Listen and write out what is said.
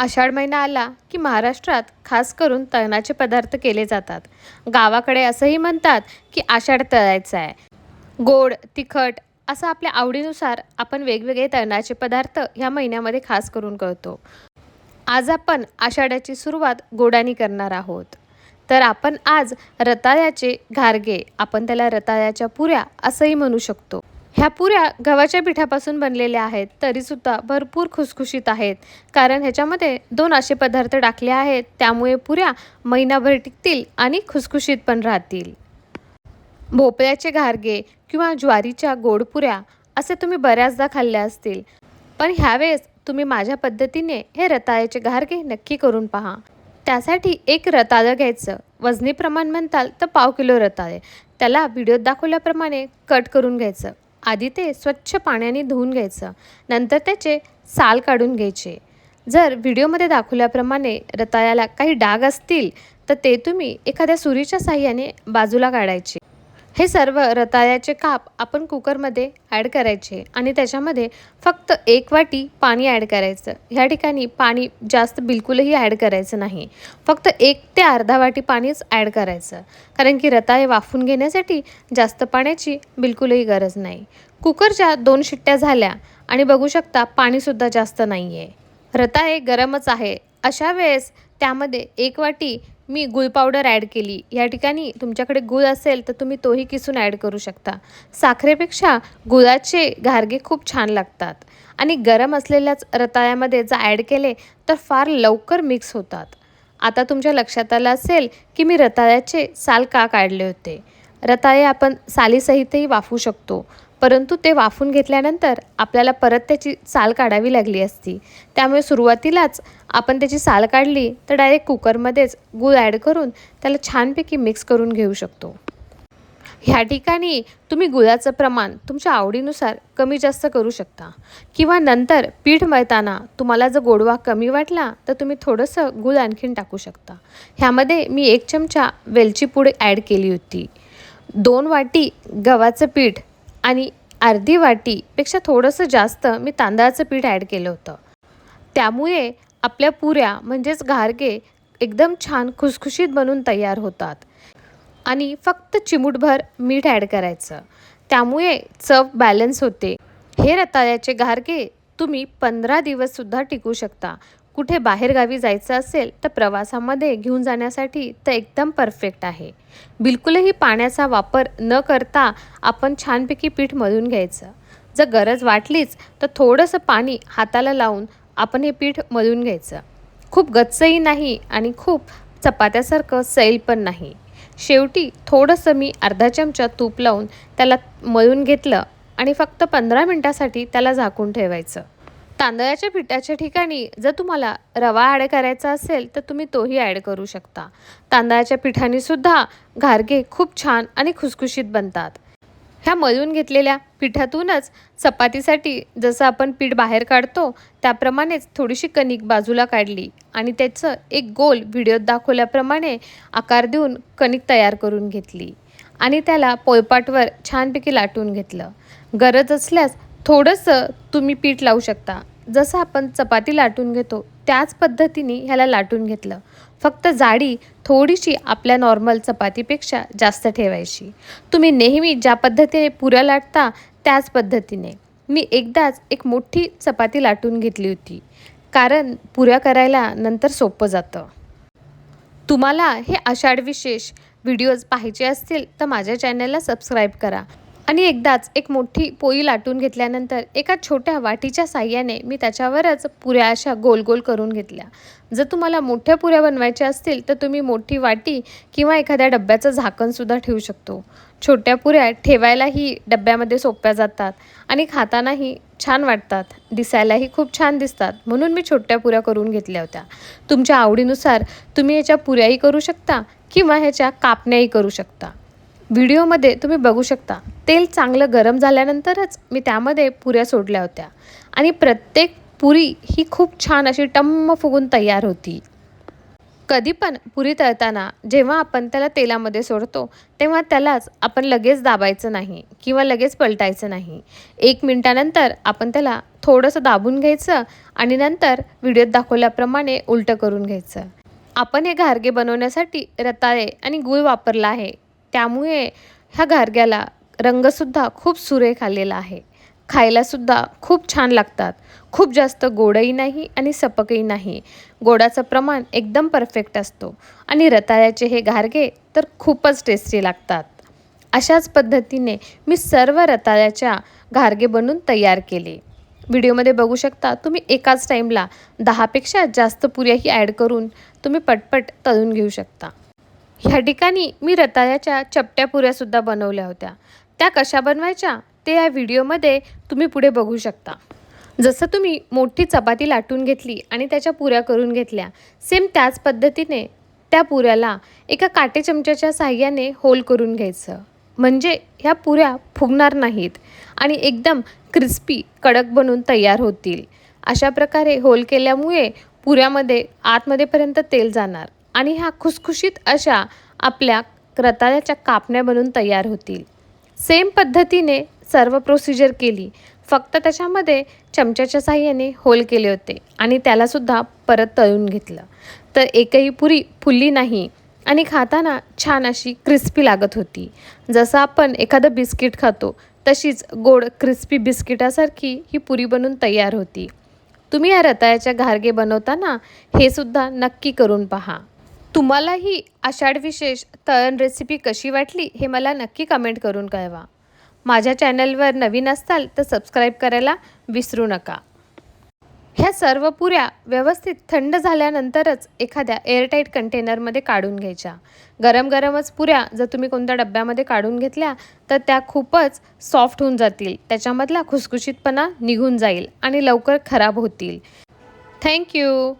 आषाढ महिना आला की महाराष्ट्रात खास करून तळणाचे पदार्थ केले जातात. गावाकडे असंही म्हणतात की आषाढ तळायचा आहे. गोड तिखट असं आपल्या आवडीनुसार आपण वेगवेगळे तळणाचे पदार्थ ह्या महिन्यामध्ये खास करून करतो. आज आपण आषाढाची सुरुवात गोडानी करणार आहोत. तर आपण आज रताळ्याचे घारगे आपण त्याला रताळ्याच्या पुऱ्या असंही म्हणू शकतो. ह्या पुऱ्या गव्हाच्या पिठापासून बनलेल्या आहेत तरीसुद्धा भरपूर खुसखुशीत आहेत. कारण ह्याच्यामध्ये दोन असे पदार्थ टाकले आहेत त्यामुळे पुऱ्या महिनाभर टिकतील आणि खुसखुशीत पण राहतील. भोपळ्याचे घारगे किंवा ज्वारीच्या गोड पुऱ्या असे तुम्ही बऱ्याचदा खाल्ल्या असतील. पण ह्यावेळेस तुम्ही माझ्या पद्धतीने हे रताळ्याचे घारगे नक्की करून पहा. त्यासाठी एक रताळं घ्यायचं. वजनी प्रमाण म्हणताल तर पाव किलो रताळे. त्याला व्हिडिओत दाखवल्याप्रमाणे कट करून घ्यायचं. आधी ते स्वच्छ पाण्याने धुवून घ्यायचं. नंतर त्याचे साल काढून घ्यायचे. जर व्हिडिओमध्ये दाखवल्याप्रमाणे रताळ्याला काही डाग असतील तर ते तुम्ही एखाद्या सुरीच्या साह्याने बाजूला काढायचे. हे सर्व रताळ्याचे काप आपण कुकरमध्ये ॲड करायचे आणि त्याच्यामध्ये फक्त एक वाटी पाणी ॲड करायचं. ह्या ठिकाणी पाणी जास्त बिलकुलही ॲड करायचं नाही. फक्त एक ते अर्धा वाटी पाणीच ॲड करायचं. कारण की रताळे वाफून घेण्यासाठी जास्त पाण्याची बिलकुलही गरज नाही. कुकरच्या दोन शिट्ट्या झाल्या आणि बघू शकता पाणीसुद्धा जास्त नाही आहे रताळे गरमच आहे. अशा वेळेस त्यामध्ये एक वाटी मी गुळ पावडर ॲड केली. या ठिकाणी तुमच्याकडे गुळ असेल तर तुम्ही तोही किसून ॲड करू शकता. साखरेपेक्षा गुळाचे घारगे खूप छान लागतात. आणि गरम असलेल्याच रताळ्यामध्ये जर ॲड केले तर फार लवकर मिक्स होतात. आता तुमच्या लक्षात आलं असेल की मी रताळ्याचे साल का काढले होते? रताळे आपण सालीसहितही वाफू शकतो. परंतु ते वाफून घेतल्यानंतर आपल्याला परत त्याची साल काढावी लागली असती. त्यामुळे सुरुवातीलाच आपण त्याची साल काढली तर डायरेक्ट कुकरमध्येच गूळ ॲड करून त्याला छानपैकी मिक्स करून घेऊ शकतो. ह्या ठिकाणी तुम्ही गुळाचं प्रमाण तुमच्या आवडीनुसार कमी जास्त करू शकता. किंवा नंतर पीठ मळताना तुम्हाला जर गोडवा कमी वाटला तर तुम्ही थोडंसं गुळ आणखीन टाकू शकता. ह्यामध्ये मी एक चमचा वेलची पूड ॲड केली होती. दोन वाटी गव्हाचं पीठ आणि अर्धी वाटीपेक्षा थोडंसं जास्त मी तांदळाचं पीठ ॲड केलं होतं. त्यामुळे आपल्या पुऱ्या म्हणजेच घारगे एकदम छान खुसखुशीत बनून तयार होतात. आणि फक्त चिमूटभर मीठ ॲड करायचं. त्यामुळे चव बॅलन्स होते. हे रताळ्याचे घारगे तुम्ही पंधरा दिवससुद्धा टिकू शकता. कुठे बाहेरगावी जायचं असेल तर प्रवासामध्ये घेऊन जाण्यासाठी तर एकदम परफेक्ट आहे. बिलकुलही पाण्याचा वापर न करता आपण छानपैकी पीठ मळून घ्यायचं. जर गरज वाटलीच तर थोडंसं पाणी हाताला लावून आपण हे पीठ मळून घ्यायचं. खूप गच्चही नाही आणि खूप चपात्यासारखं सैल पण नाही. शेवटी थोडंसं मी अर्धा चमचा तूप लावून त्याला मळून घेतलं आणि फक्त पंधरा मिनटासाठी त्याला झाकून ठेवायचं. तांदळाच्या पिठाच्या ठिकाणी जर तुम्हाला रवा ॲड करायचा असेल तर तुम्ही तोही ॲड करू शकता. तांदळाच्या पिठाने सुद्धा घारगे खूप छान आणि खुसखुशीत बनतात. ह्या मळून घेतलेल्या पिठातूनच चपातीसाठी जसं आपण पीठ बाहेर काढतो त्याप्रमाणेच थोडीशी कणिक बाजूला काढली आणि त्याचं एक गोल व्हिडिओत दाखवल्याप्रमाणे आकार देऊन कणिक तयार करून घेतली आणि त्याला पोळपाटवर छानपैकी लाटून घेतलं. गरज असल्यास थोडंसं तुम्ही पीठ लावू शकता. जसं आपण चपाती लाटून घेतो त्याच पद्धतीने ह्याला लाटून घेतलं. फक्त जाडी थोडीशी आपल्या नॉर्मल चपातीपेक्षा जास्त ठेवायची. तुम्ही नेहमी ज्या पद्धतीने पुऱ्या लाटता त्याच पद्धतीने. मी एकदाच एक मोठी चपाती लाटून घेतली होती. कारण पुऱ्या करायला नंतर सोपं जातं. तुम्हाला हे आषाढ विशेष व्हिडिओज पाहिजे असतील तर माझ्या चॅनलला सबस्क्राईब करा. आणि एकदाच एक मोठी पोळी लाटून घेतल्यानंतर एका छोट्या वाटीच्या साह्याने मी त्याच्यावरच पुऱ्या अशा गोल गोल करून घेतल्या. जर तुम्हाला मोठ्या पुऱ्या बनवायच्या असतील तर तुम्ही मोठी वाटी किंवा एखाद्या डब्याचं झाकणसुद्धा ठेवू शकतो. छोट्या पुऱ्या ठेवायलाही डब्यामध्ये सोप्या जातात आणि खातानाही छान वाटतात दिसायलाही खूप छान दिसतात म्हणून मी छोट्या पुऱ्या करून घेतल्या होत्या. तुमच्या आवडीनुसार तुम्ही ह्याच्या पुऱ्याही करू शकता किंवा ह्याच्या कापण्याही करू शकता. व्हिडिओमध्ये तुम्ही बघू शकता तेल चांगलं गरम झाल्यानंतरच मी त्यामध्ये पुऱ्या सोडल्या होत्या. आणि प्रत्येक पुरी ही खूप छान अशी टम्म फुगून तयार होती. कधी पण पुरी तळताना जेव्हा आपण त्याला तेलामध्ये सोडतो तेव्हा त्यालाच आपण लगेच दाबायचं नाही किंवा लगेच पलटायचं नाही. एक मिनटानंतर आपण त्याला थोडंसं दाबून घ्यायचं आणि नंतर व्हिडिओत दाखवल्याप्रमाणे उलटं करून घ्यायचं. आपण हे घारगे बनवण्यासाठी रताळे आणि गूळ वापरला आहे. त्यामुळे ह्या घारग्याला रंगसुद्धा खूप सुरेख आलेला आहे. खायलासुद्धा खूप छान लागतात. खूप जास्त गोडही नाही आणि सपकही नाही. गोडाचं प्रमाण एकदम परफेक्ट असतो. आणि रताळ्याचे हे घारगे तर खूपच टेस्टी लागतात. अशाच पद्धतीने मी सर्व रताळ्याच्या घारगे बनवून तयार केले. व्हिडिओमध्ये बघू शकता तुम्ही एकाच टाईमला दहापेक्षा जास्त पुऱ्याही ॲड करून तुम्ही पटपट तळून घेऊ शकता. ह्या ठिकाणी मी रताळ्याच्या चपट्या पुऱ्यासुद्धा बनवल्या होत्या. त्या कशा बनवायच्या ते या व्हिडिओमध्ये तुम्ही पुढे बघू शकता. जसं तुम्ही मोठी चपाती लाटून घेतली आणि त्याच्या पुऱ्या करून घेतल्या सेम त्याच पद्धतीने त्या पुऱ्याला एका काटे चमच्याच्या साह्याने होल करून घ्यायचं. म्हणजे ह्या पुऱ्या फुगणार नाहीत आणि एकदम क्रिस्पी कडक बनून तयार होतील. अशा प्रकारे होल केल्यामुळे पुऱ्यामध्ये आतमध्येपर्यंत तेल जाणार आणि ह्या खुसखुशीत अशा आपल्या रताळ्याच्या कापण्या बनून तयार होतील. सेम पद्धतीने सर्व प्रोसिजर केली. फक्त त्याच्यामध्ये चमच्याच्या साह्याने होल केले होते आणि त्यालासुद्धा परत तळून घेतलं. तर एकही पुरी फुलली नाही आणि खाताना छान अशी क्रिस्पी लागत होती. जसं आपण एखादं बिस्किट खातो तशीच गोड क्रिस्पी बिस्किटासारखी ही पुरी बनून तयार होती. तुम्ही या रताळ्याच्या घारगे बनवताना हे सुद्धा नक्की करून पहा. तुम्हाला ही आषाढ विशेष तळण रेसिपी कशी वाटली हे मला नक्की कमेंट करून कळवा. माझ्या चॅनलवर नवीन असाल तर सबस्क्राईब करायला विसरू नका. ह्या सर्व पुऱ्या व्यवस्थित थंड झाल्यानंतरच एखाद्या एअरटाईट कंटेनरमध्ये काढून घ्यायच्या. गरम गरमच पुऱ्या जर तुम्ही कोणत्या डब्यामध्ये काढून घेतल्या तर त्या खूपच सॉफ्ट होऊन जातील. त्याच्यामधला खुसखुशीतपणा निघून जाईल आणि लवकर खराब होतील. थँक्यू